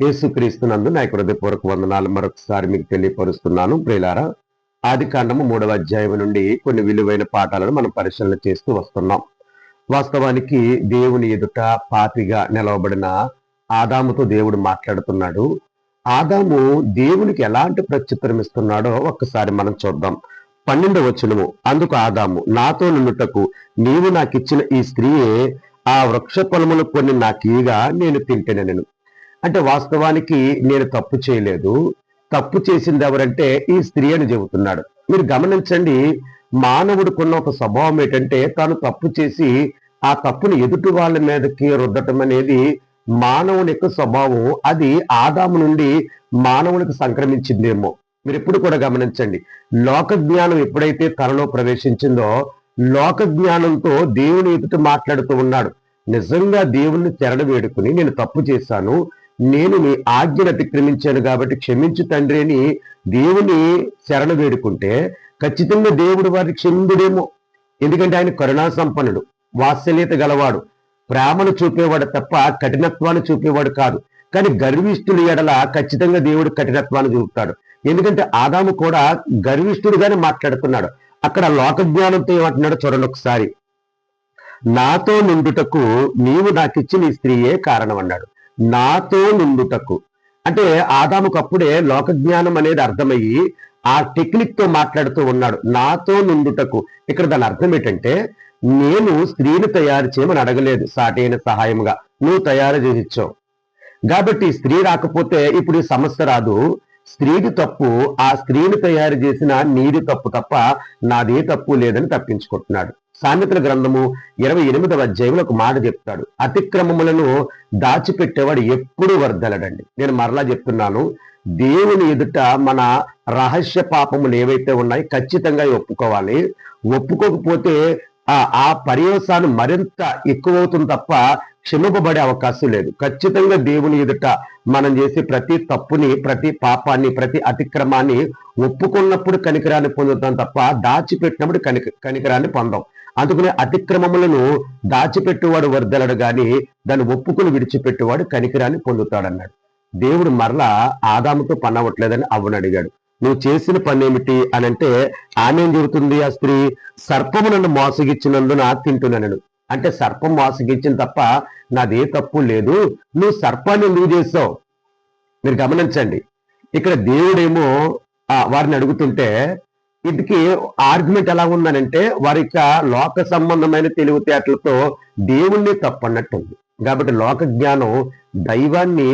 యేసుక్రీస్తునందు నా హృదయపూర్వక వందనాలు మరొకసారి మీకు తెలియపరుస్తున్నాను. ప్రియులారా ఆది కాండము మూడవ అధ్యాయం నుండి కొన్ని విలువైన పాఠాలను మనం పరిశీలన చేస్తూ వస్తున్నాం. వాస్తవానికి దేవుని ఎదుట పాపిగా నిలవబడిన ఆదాముతో దేవుడు మాట్లాడుతున్నాడు. ఆదాము దేవునికి ఎలాంటి ప్రత్యుత్తరం ఇస్తున్నాడో ఒక్కసారి మనం చూద్దాం. పన్నెండవ వచనము అందుకు ఆదాము నాతో నుండుటకు నీవు నాకిచ్చిన ఈ స్త్రీయే ఆ వృక్ష పొలములు కొన్ని నాకీగా నేను తింటేనెను అంటే వాస్తవానికి నేను తప్పు చేయలేదు. తప్పు చేసింది ఎవరంటే ఈ స్త్రీ అని చెబుతున్నాడు. మీరు గమనించండి మానవుడికున్న ఒక స్వభావం ఏంటంటే తాను తప్పు చేసి ఆ తప్పుని ఎదుటి వాళ్ళ మీదకి రుద్దటం అనేది మానవుని యొక్క స్వభావం. అది ఆదాము నుండి మానవునికి సంక్రమించిందేమో. మీరు ఎప్పుడు కూడా గమనించండి. లోక జ్ఞానం ఎప్పుడైతే తనలో ప్రవేశించిందో లోక జ్ఞానంతో దేవుని ఎదుట మాట్లాడుతూ ఉన్నాడు. నిజంగా దేవుణ్ణి తెరడ వేడుకుని నేను తప్పు చేశాను. నేను నీ ఆజ్ఞను అతిక్రమించాను కాబట్టి క్షమించు తండ్రి అని దేవుని శరణ వేడుకుంటే ఖచ్చితంగా దేవుడు వారిని క్షమిందుడేమో ఎందుకంటే ఆయన కరుణా సంపన్నుడు వాత్సల్యత గలవాడు ప్రేమను చూపేవాడు తప్ప కఠినత్వాన్ని చూపేవాడు కాదు. కానీ గర్విష్ఠుల ఎడల ఖచ్చితంగా దేవుడు కఠినత్వాన్ని చూపుతాడు. ఎందుకంటే ఆదాము కూడా గర్విష్ఠుడుగానే మాట్లాడుతున్నాడు. అక్కడ లోక జ్ఞానంతో ఏమంటున్నాడు చూడండి ఒకసారి. నాతో నుండుటకు నీవు నాకిచ్చిన ఈ స్త్రీయే కారణం అన్నాడు నాతో నుండుటకు. అంటే ఆదాముకు అప్పుడే లోక జ్ఞానం అనేది అర్థమయ్యి ఆ టెక్నిక్తో మాట్లాడుతూ ఉన్నాడు. నాతో నుండుటకు. ఇక్కడ దాని అర్థం ఏంటంటే నేను స్త్రీని తయారు చేయమని అడగలేదు. సాటైన సహాయముగా నువ్వు తయారు చేసిచ్చావు. కాబట్టి స్త్రీ రాకపోతే ఇప్పుడు ఈ సమస్య రాదు. స్త్రీది తప్పు ఆ స్త్రీని తయారు చేసిన నీది తప్పు తప్ప నాదే తప్పు లేదని తప్పించుకుంటున్నాడు. సామెతల గ్రంథము ఇరవై ఎనిమిదవ అధ్యాయంలో ఒక మాట చెప్తాడు. అతిక్రమములను దాచిపెట్టేవాడు ఎప్పుడూ వర్ధలడండి. నేను మరలా చెప్తున్నాను దేవుని ఎదుట మన రహస్య పాపములు ఏవైతే ఉన్నాయో ఖచ్చితంగా ఒప్పుకోవాలి. ఒప్పుకోకపోతే ఆ ఆ పర్యవసానం మరింత ఎక్కువవుతుంది తప్ప క్షమింపబడే అవకాశం లేదు. ఖచ్చితంగా దేవుని ఎదుట మనం చేసే ప్రతి తప్పుని ప్రతి పాపాన్ని ప్రతి అతిక్రమాన్ని ఒప్పుకున్నప్పుడు కనికరాన్ని పొందుతాం తప్ప దాచిపెట్టినప్పుడు కనిక కనికరాన్ని పొందాం. అందుకనే అతిక్రమములను దాచిపెట్టువాడు వర్దలడు గాని దాన్ని ఒప్పుకుని విడిచిపెట్టువాడు కనికిరాన్ని పొందుతాడన్నాడు. దేవుడు మరలా ఆదాముతో పన్నవట్లేదని అవ్వని అడిగాడు. నువ్వు చేసిన పని ఏమిటి అని అంటే ఆమె ఏం చెబుతుంది ఆ స్త్రీ? సర్పము నన్ను మోసగిచ్చినందున తింటున్నాను అంటే సర్పం మోసగించిన తప్ప నాదే తప్పు లేదు. నువ్వు సర్పాన్ని ఎందుకు చేసావు మీరు గమనించండి. ఇక్కడ దేవుడేమో ఆ, వారిని అడుగుతుంటే ఇంటికి ఆర్గ్యుమెంట్ ఎలా ఉందనంటే వారి యొక్క లోక సంబంధమైన తెలివితేటలతో దేవుణ్ణి తప్పన్నట్టుంది కాబట్టి లోక జ్ఞానం దైవాన్ని